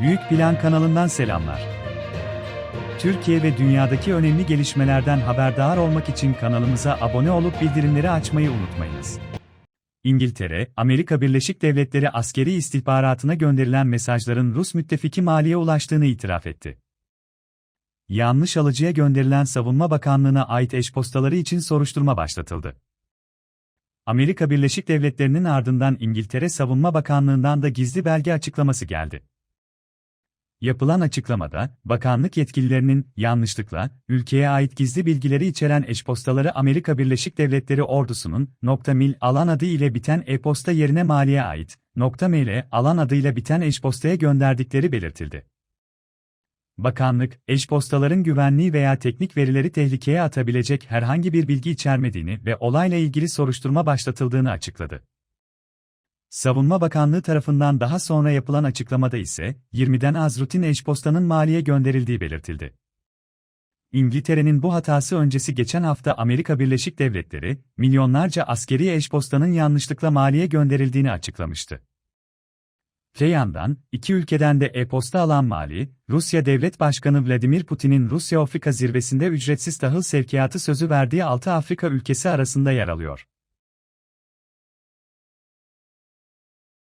Büyük Plan kanalından selamlar. Türkiye ve dünyadaki önemli gelişmelerden haberdar olmak için kanalımıza abone olup bildirimleri açmayı unutmayınız. İngiltere, Amerika Birleşik Devletleri askeri istihbaratına gönderilen mesajların Rus müttefiki Mali'ye ulaştığını itiraf etti. Yanlış alıcıya gönderilen Savunma Bakanlığı'na ait eş postaları için soruşturma başlatıldı. Amerika Birleşik Devletleri'nin ardından İngiltere Savunma Bakanlığı'ndan da gizli belge açıklaması geldi. Yapılan açıklamada, bakanlık yetkililerinin yanlışlıkla ülkeye ait gizli bilgileri içeren eşpostaları Amerika Birleşik Devletleri ordusunun .mil alan adı ile biten e-posta yerine maliye ait .ml alan adıyla biten eşpostaya gönderdikleri belirtildi. Bakanlık, eşpostaların güvenliği veya teknik verileri tehlikeye atabilecek herhangi bir bilgi içermediğini ve olayla ilgili soruşturma başlatıldığını açıkladı. Savunma Bakanlığı tarafından daha sonra yapılan açıklamada ise, 20'den az rutin eşpostanın maliye gönderildiği belirtildi. İngiltere'nin bu hatası öncesi geçen hafta Amerika Birleşik Devletleri, milyonlarca askeri eşpostanın yanlışlıkla maliye gönderildiğini açıklamıştı. Öte yandan, iki ülkeden de e-posta alan Mali, Rusya Devlet Başkanı Vladimir Putin'in Rusya-Afrika zirvesinde ücretsiz tahıl sevkiyatı sözü verdiği 6 Afrika ülkesi arasında yer alıyor.